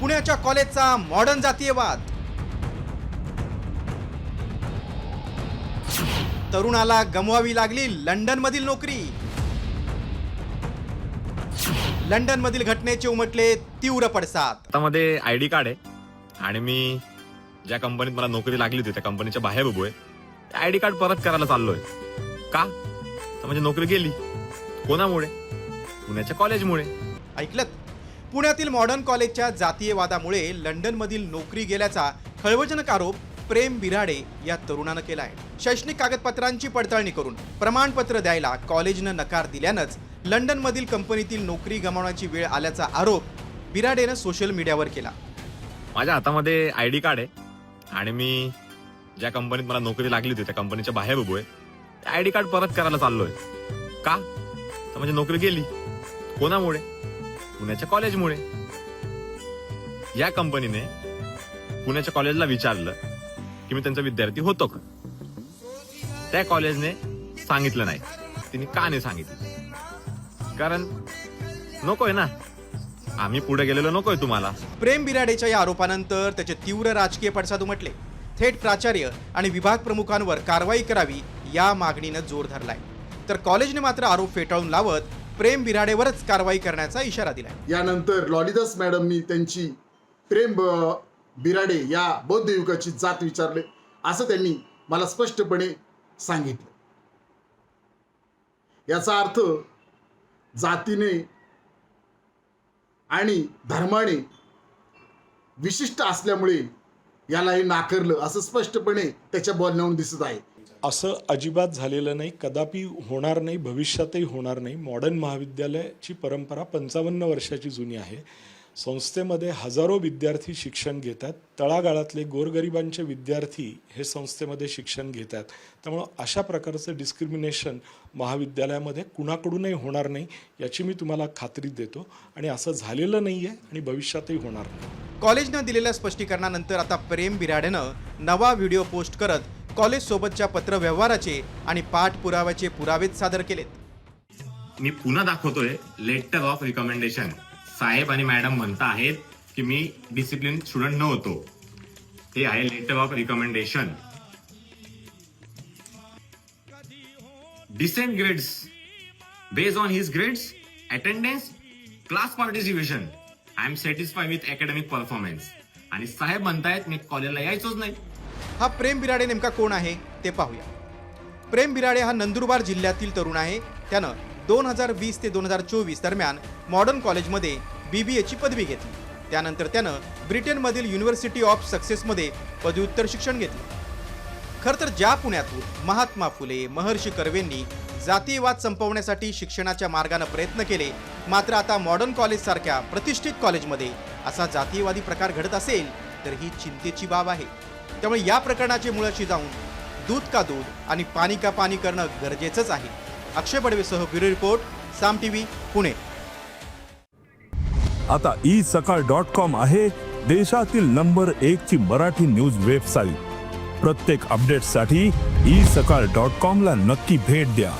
पुण्याच्या कॉलेजचा मॉडर्न जातीयवाद. तरुणाला गमवावी लागली लंडन मधील नोकरी. लंडन मधील घटनेचे उमटले तीव्र पडसाद. हातामध्ये आय डी कार्ड आहे आणि मी ज्या कंपनीत मला नोकरी लागली होती त्या कंपनीच्या बाहेर उभो आहे आय डी कार्ड परत करायला चाललोय. का? तर म्हणजे नोकरी गेली. कोणामुळे? पुण्याच्या कॉलेजमुळे. ऐकलत? पुण्यातील मॉडर्न कॉलेजच्या जातीयवादामुळे लंडनमधील नोकरी गेल्याचा खळबळजनक आरोप प्रेम बिराडे या तरुणानं केला आहे शैक्षणिक कागदपत्रांची पडताळणी करून प्रमाणपत्र द्यायला कॉलेजनं नकार दिल्यानंच लंडनमधील कंपनीतील नोकरी गमावण्याची वेळ आल्याचा आरोप बिराडेनं सोशल मीडियावर केला. माझ्या हातामध्ये आय डी कार्ड आहे आणि मी ज्या कंपनीत मला नोकरी लागली होती त्या कंपनीच्या बाहेर उभो आहे आय डी कार्ड परत करायला चाललोय. का? तर म्हणजे नोकरी गेली. कोणामुळे? पुण्याच्या कॉलेजमुळे. या कंपनीने पुण्याच्या कॉलेजला विचारलं की मी त्यांचा विद्यार्थी होतो का? त्या कॉलेजने सांगितलं नाही. तिने का नाही सांगितलं? कारण नकोय ना. आम्ही पुढे गेलेलो नकोय तुम्हाला. प्रेम बिराडेच्या या आरोपानंतर त्याचे तीव्र राजकीय पडसाद उमटले. थेट प्राचार्य आणि विभाग प्रमुखांवर कारवाई करावी या मागणीनं जोर धरलाय. तर कॉलेजने मात्र आरोप फेटाळून लावत प्रेम बिराडेवरच कारवाई करण्याचा इशारा दिला यानंतर लॉलिदास मॅडमनी त्यांची प्रेम बिराडे या बौद्ध युगाची जात विचारले असं त्यांनी मला स्पष्टपणे सांगितलं. याचा अर्थ जातीने आणि धर्माने विशिष्ट असल्यामुळे याला हे नाकारलं असं स्पष्टपणे त्याच्या बोलण्यावरून दिसत आहे. असं अजिबात झालेलं नाही. कदापि होणार नाही भविष्यातही होणार नाही. मॉडर्न महाविद्यालयाची परंपरा पंचावन्न वर्षाची जुनी आहे. संस्थेमध्ये हजारो विद्यार्थी शिक्षण घेतात. तळागाळातले गोरगरिबांचे विद्यार्थी हे संस्थेमध्ये शिक्षण घेतात. त्यामुळं अशा प्रकारचं डिस्क्रिमिनेशन महाविद्यालयामध्ये कुणाकडूनही होणार नाही याची मी तुम्हाला खात्री देतो. आणि असं झालेलं नाही आहे आणि भविष्यातही होणार नाही. कॉलेजनं दिलेल्या स्पष्टीकरणानंतर आता प्रेम बिराडेनं नवा व्हिडिओ पोस्ट करत कॉलेज सोबतच्या पत्रव्यवहाराचे आणि पाठपुराव्याचे पुरावेच सादर केलेत. मी पुन्हा दाखवतोय लेटर ऑफ रिकमेंडेशन साहेब आणि मॅडम म्हणता आहेत की मी डिसिप्लिन स्टुडंट नव्हतो. हे आहे letter of recommendation decent grades based on his grades attendance class participation I am satisfy with academic performance आणि साहेब म्हणतायत मी कॉलेजला यायचोच नाही. हा प्रेम बिराडे नेमका कोण आहे ते पाहूया. प्रेम बिराडे हा नंदुरबार जिल्ह्यातील तरुण आहे. त्यानं दोन हजार वीस ते दोन हजार चोवीस दरम्यान मॉडर्न कॉलेजमध्ये बी बी एची पदवी घेतली. त्यानंतर त्यानं ब्रिटनमधील युनिव्हर्सिटी ऑफ सक्सेसमध्ये पदव्युत्तर शिक्षण घेतलं. खरं तर ज्या पुण्यातून महात्मा फुले महर्षी कर्वेंनी जातीयवाद संपवण्यासाठी शिक्षणाच्या मार्गानं प्रयत्न केले मात्र आता मॉडर्न कॉलेजसारख्या प्रतिष्ठित कॉलेजमध्ये असा जातीयवादी प्रकार घडत असेल तर ही चिंतेची बाब आहे. त्यामुळे या प्रकरणाचे मुळाशी जाऊन दूध का दूध आणि पाणी का पाणी करणं गरजेचंच आहे. Akshay बडवेसह bureau report Saam TV Pune. आता ई सकाळ डॉट कॉम आहे देशातील नंबर एक ची मराठी न्यूज वेबसाईट. प्रत्येक अपडेटसाठी ई सकाळ डॉट कॉम ला नक्की भेट द्या.